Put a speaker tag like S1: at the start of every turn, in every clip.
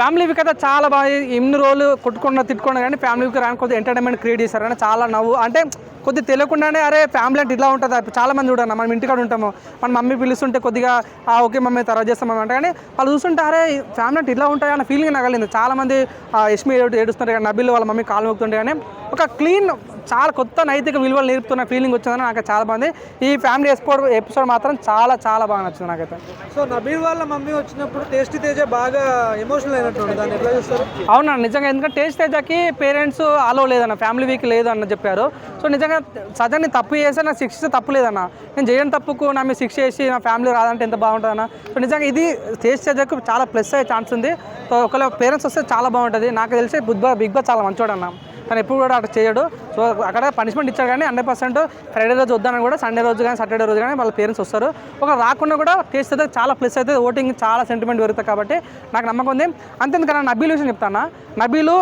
S1: Family week అయితే చాలా బాగా ఎన్ని రోజులు కొట్టుకున్న తిట్టుకున్నా కానీ ఫ్యామిలీ వీక్ రాని కొద్దిగా ఎంటర్టైన్మెంట్ క్రియేట్ చేశారు అని చాలా నవ్వు. అంటే కొద్దిగా తెలియకుండానే అరే ఫ్యామిలీ అంటే ఇట్లా ఉంటుంది? చాలామంది చాలా మంది చూడన్న మనం ఇంటికాడ ఉంటాము మన మమ్మీ పిలుస్తుంటే కొద్దిగా "ఆ, ఓకే మమ్మీ తర్వాత చేస్తాం అంటే కానీ వాళ్ళు చూస్తుంటే అరే ఫ్యామిలీ అంటే ఇట్లా ఉంటాయి అన్న ఫీలింగ్ నగలింది చాలామంది ఆ, యష్మి ఏడుస్తుంటారు కానీ నబిల్ వాళ్ళ మమ్మీ కాలు మొక్కుతుంటే కానీ ఒక క్లీన్ చాలా కొత్త నైతిక విలువలు నేర్పుతున్న ఫీలింగ్ వచ్చిందని నాకు చాలా బాగుంది. ఈ ఫ్యామిలీ ఎపిసోడ్ ఎపిసోడ్ మాత్రం చాలా చాలా బాగా నచ్చింది నాకైతే.
S2: సో నబీల్ వాళ్ళ మమ్మీ వచ్చినప్పుడు టేస్టీ తేజ బాగా ఎమోషనల్ అయినట్టు దాన్ని ఎట్లా చూస్తారు?
S1: అవునా నిజంగా ఎందుకంటే టేస్ట్ తేజకి పేరెంట్స్ అలో లేదన్న ఫ్యామిలీ వీక్ లేదు అన్న చెప్పారు. సో నిజంగా సజన్ని తప్పు చేస్తే నాకు శిక్ష తప్పు లేదన్న. నేను చేయని తప్పుకు నా మీద శిక్ష చేసి నా ఫ్యామిలీ రాదంటే ఎంత బాగుంటుందన్న. సో నిజంగా ఇది టేస్ట్ తేజకు చాలా ప్లస్ అయ్యే ఛాన్స్ ఉంది. సో ఒకవేళ పేరెంట్స్ వస్తే చాలా బాగుంటుంది. నాకు తెలిసి బిగ్ బాస్ బిగ్ బాస్ చాలా మంచోడు అన్న తను ఎప్పుడు కూడా అక్కడ చేయడు. సో అక్కడ పనిష్మెంట్ ఇచ్చారు కానీ హండ్రెడ్ పర్సెంట్ ఫ్రైడే రోజు వద్దాను కూడా సండే రోజు కానీ సాటర్డే రోజు కానీ వాళ్ళ పేరెంట్స్ వస్తారు. ఒక రాకుండా కూడా టేస్ట్ అయితే చాలా ప్లస్ అయితే ఓటింగ్ చాలా సెంటిమెంట్ పెరుగుతుంది కాబట్టి నాకు నమ్మకం ఉంది. అంతేందుకన్నా నబీల్ విషయం చెప్తాను? నబీలు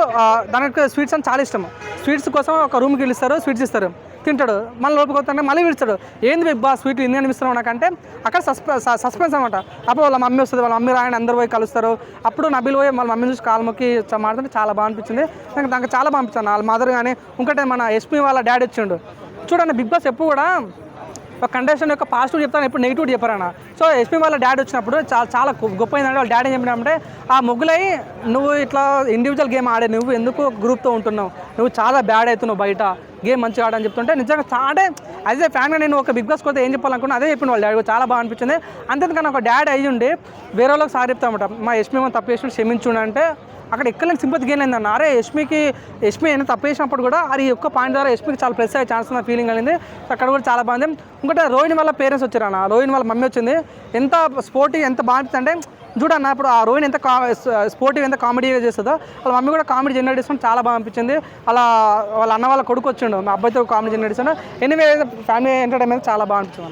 S1: దానికి స్వీట్స్ అని చాలా ఇష్టం స్వీట్స్ కోసం ఒక రూమ్కి పిలుస్తారు స్వీట్స్ ఇస్తారు. తింటాడు. మళ్ళీ లోపలికి వస్తానే మళ్ళీ విడిచాడు ఏంది బిగ్ బాస్ స్వీట్ ఎందుకు అనిపిస్తున్నావు నాకంటే? అక్కడ సస్పె సస్పెన్స్ అనమాట అప్పుడు వాళ్ళ మమ్మీ వస్తుంది. వాళ్ళ మమ్మీ రాయని అందరు పోయి కలుస్తారు. అప్పుడు నబీల్ పోయి వాళ్ళ మమ్మీ చూసి కాలు మొక్కి చ- చాలా బాగా అనిపించింది. నాకు నాకు చాలా బాగా అనిపించింది. వాళ్ళ మదర్ కానీ ఇంకటే మన ఎస్పీ వాళ్ళ డాడీ వచ్చిండు. చూడండి బిగ్ బాస్ ఎప్పుడు కూడా ఒక కండిషన్ యొక్క పాజిటివ్ చెప్తాను ఎప్పుడు నెగిటివ్ చెప్పారన్న. సో ఎస్పీ వాళ్ళ డాడీ వచ్చినప్పుడు చాలా చాలా గొప్ప ఏంటంటే వాళ్ళ డాడీ చెప్పినంటే ఆ ముగ్గులై నువ్వు ఇట్లా ఇండివిజువల్ గేమ్ ఆడే నువ్వు ఎందుకు గ్రూప్తో ఉంటున్నావు? నువ్వు చాలా బ్యాడ్ అవుతున్నావు బయట. గేమ్ మంచిగా ఆడని చెప్తుంటే నిజంగా చాలా అంటే అదే ఫ్యాన్గా నేను ఒక బిగ్ బాస్ కొత్త ఏం చెప్పాలనుకున్నా అదే చెప్పిన వాళ్ళు డాడీ చాలా బాగా అనిపించింది. అంతేకాని ఒక డాడీ అయ్యి ఉండి వేరే వాళ్ళకి సారి చెప్తామట మా యష్మి మనం తప్పు చేసిన క్షమించుండు అంటే అక్కడ ఎక్కడ సింపతి గేమ్ అయిందన్న అరే యష్మికి యష్మి అయినా తప్పు చేసినప్పుడు కూడా అది ఒక్క పాయింట్ ద్వారా యష్మికి చాలా ప్లస్ అయ్యే ఛాన్స్ ఉన్న ఫీలింగ్ అయింది అక్కడ కూడా చాలా బాగుంది. ఇంకోటి రోహిణి వాళ్ళ పేరెంట్స్ వచ్చారన్న. రోహిణి వాళ్ళ మమ్మీ వచ్చింది. ఎంత స్పోర్టింగ్ ఎంత బాగుంటుంది అంటే చూడన్న ఇప్పుడు ఆ రోహిణి ఎంత కా స్పోర్టివ్ ఎంత కామెడీగా చేస్తుందో వాళ్ళ మమ్మీ కూడా కామెడీ జనరేట్ చేసుకుని చాలా బాగా అనిపించింది. అలా వాళ్ళ అన్న వాళ్ళ కొడుకు వచ్చిండు మా అబ్బాయితో కామెడీ జనరేట్ చేసాడు ఎనీవే ఫ్యామిలీ ఎంటర్టైన్మెంట్ చాలా బాగా అనిపించింది